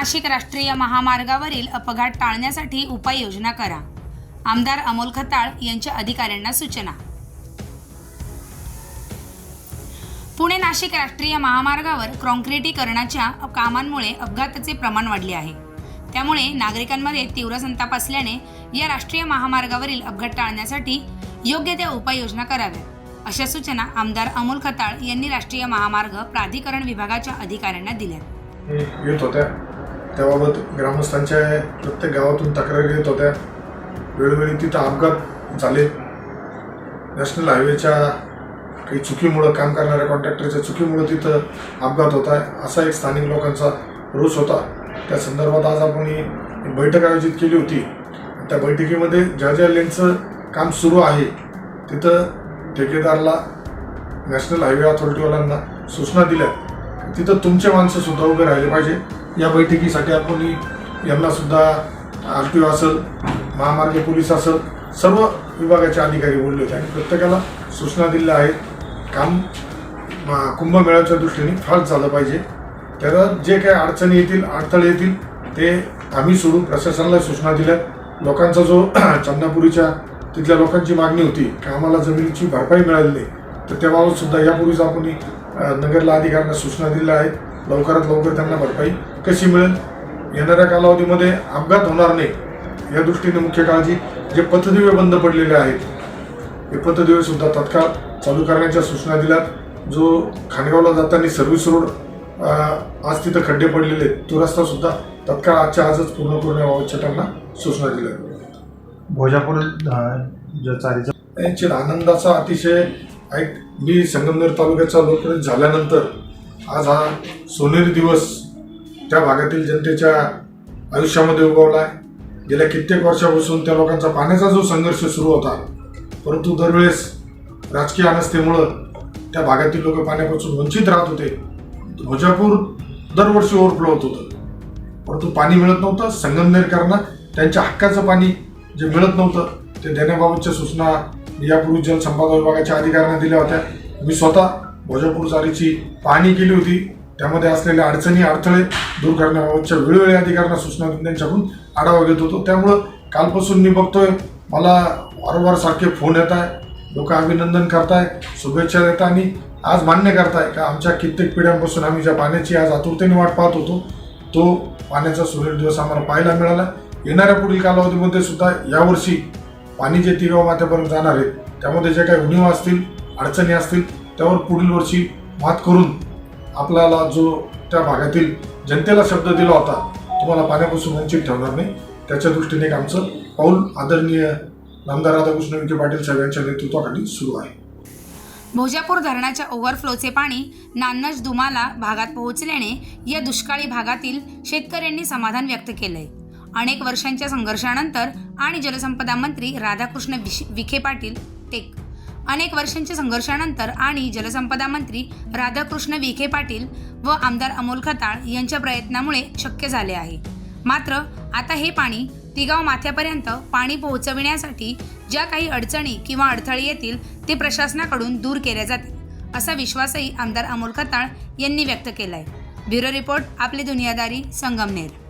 नाशिक राष्ट्रीय महामार्गावरील अपघात टाळण्यासाठी उपाययोजना करा. आमदार अमोल खताळ यांच्या अधिकाऱ्यांना सूचना. पुणे नाशिक राष्ट्रीय महामार्गावर कॉन्क्रिटीकरणाच्या कामांमुळे अपघाताचे प्रमाण वाढले आहे. त्यामुळे नागरिकांमध्ये तीव्र संताप असल्याने या राष्ट्रीय महामार्गावरील अपघात टाळण्यासाठी योग्य त्या उपाययोजना कराव्यात अशा सूचना आमदार अमोल खताळ यांनी राष्ट्रीय महामार्ग प्राधिकरण विभागाच्या अधिकाऱ्यांना दिल्या येत होत्या. त्याबाबत ग्रामस्थांच्या प्रत्येक गावातून तक्रारी येत होत्या. वेळोवेळी तिथं अपघात झाले. नॅशनल हायवेच्या काही चुकीमुळं काम करणाऱ्या कॉन्ट्रॅक्टरच्या चुकीमुळं तिथं अपघात होत. आहे असा एक स्थानिक लोकांचा रोष होता. त्या संदर्भात आज आपण ही एक बैठक आयोजित केली होती. त्या बैठकीमध्ये ज्या ज्या लेनचं काम सुरू आहे तिथं ठेकेदारला नॅशनल हायवे अथॉरिटीवाल्यांना सूचना दिल्या. तिथं तुमचे माणसं सुद्धा उभे राहिले पाहिजे. या बैठकीसाठी आपण यांना सुद्धा आर टी ओ असेल महामार्ग पोलीस असेल सर्व विभागाचे अधिकारी बोलले होते आणि प्रत्येकाला सूचना दिल्या आहेत. काम कुंभमेळ्याच्या दृष्टीने फास्ट झालं पाहिजे. त्याला जे काही अडचणी येतील अडथळे येतील ते आम्ही सोडून प्रशासनाला सूचना दिल्या. लोकांचा जो चंदापुरीच्या तिथल्या लोकांची मागणी होती की आम्हाला जमिनीची भरपाई मिळाली नाही तर त्याबाबत सुद्धा यापूर्वीच आपण नगरला अधिकाऱ्यांना सूचना दिल्या आहेत. लवकरात लवकर त्यांना भरपाई कशी मिळेल? येणाऱ्या कालावधीमध्ये अपघात होणार नाही या दृष्टीने मुख्य काळजी जे पथदिवे बंद पडलेले आहेत हे पथदिवे सुद्धा तत्काळ चालू करण्याच्या सूचना दिल्यात. जो खानगावला जाताना सर्व्हिस रोड आज तिथं खड्डे पडलेले आहेत तो रस्ता सुद्धा तत्काळ आजच्या आजच पूर्ण करण्याबाबतच्या त्यांना सूचना दिल्या भोजापूर अं, जो चारीचा यांची आनंदाचा अतिशय ऐक मी संगमनेर तालुक्याचा लोकप्रतिनिधी झाल्यानंतर आज हा सोनेरी दिवस त्या भागातील जनतेच्या आयुष्यामध्ये उगवला आहे. गेल्या कित्येक वर्षापासून त्या लोकांचा पाण्याचा जो संघर्ष सुरू होता परंतु दरवेळेस राजकीय अनस्थेमुळं त्या भागातील लोक पाण्यापासून वंचित राहत होते. भोजापूर दरवर्षी ओव्हरफ्लो होत होतं. परंतु पाणी मिळत नव्हतं. संगमनेरकरांना त्यांच्या हक्काचं पाणी जे मिळत नव्हतं ते देण्याबाबतच्या सूचना यापूर्वी जलसंपदा विभागाच्या अधिकाऱ्यांना दिल्या होत्या. मी स्वतः भोजापूर चारीची पाहणी केली होती. त्यामध्ये असलेल्या अडचणी अडथळे दूर करण्याबाबतच्या वेळोवेळी अधिकाऱ्यांना सूचना त्यांच्याकडून आढावा घेत होतो. त्यामुळं कालपासून मी बघतोय मला वारंवार सारखे फोन येत आहे. लोक अभिनंदन करताय शुभेच्छा देत आणि आज मान्य करताय का? आमच्या कित्येक पिढ्यांपासून आम्ही ज्या पाण्याची आज आतुरतेने वाट पाहत होतो तो पाण्याचा सुरेल दिवस आम्हाला पाहायला मिळाला. येणाऱ्या पुढील कालावधीमध्ये सुद्धा यावर्षी पाणी जे तिगाव माथ्यापर्यंत जाणार आहे त्यामध्ये ज्या काही उणीवा असतील अडचणी असतील त्यावर पुढील वर्षी मात करून आपल्याला जो त्या भागातील जनतेला शब्द दिला होता तुम्हाला पाण्यापासून वंचित ठेवणार नाही. त्याच्या दृष्टीने एक आमचं पाऊल आदरणीय नामदार राधाकृष्ण विखे पाटील साहेबांच्या नेतृत्वाखाली सुरू आहे. भोजापूर धरणाच्या ओव्हरफ्लोचे पाणी नान्नज दुमाला भागात पोहोचल्याने या दुष्काळी भागातील शेतकऱ्यांनी समाधान व्यक्त केलंय. अनेक वर्षांच्या संघर्षानंतर आणि जलसंपदा मंत्री राधाकृष्ण विखे पाटील टेक. अनेक वर्षांच्या संघर्षानंतर आणि जलसंपदा मंत्री राधाकृष्ण विखे पाटील व आमदार अमोल खताळ यांच्या प्रयत्नामुळे शक्य झाले आहे. मात्र आता हे पाणी तिगाव माथ्यापर्यंत पाणी पोहोचविण्यासाठी ज्या काही अडचणी किंवा अडथळे येतील ते प्रशासनाकडून दूर केल्या जातील असा विश्वासही आमदार अमोल खताळ यांनी व्यक्त केलाय. ब्युरो रिपोर्ट आपली दुनियादारी संगमनेर.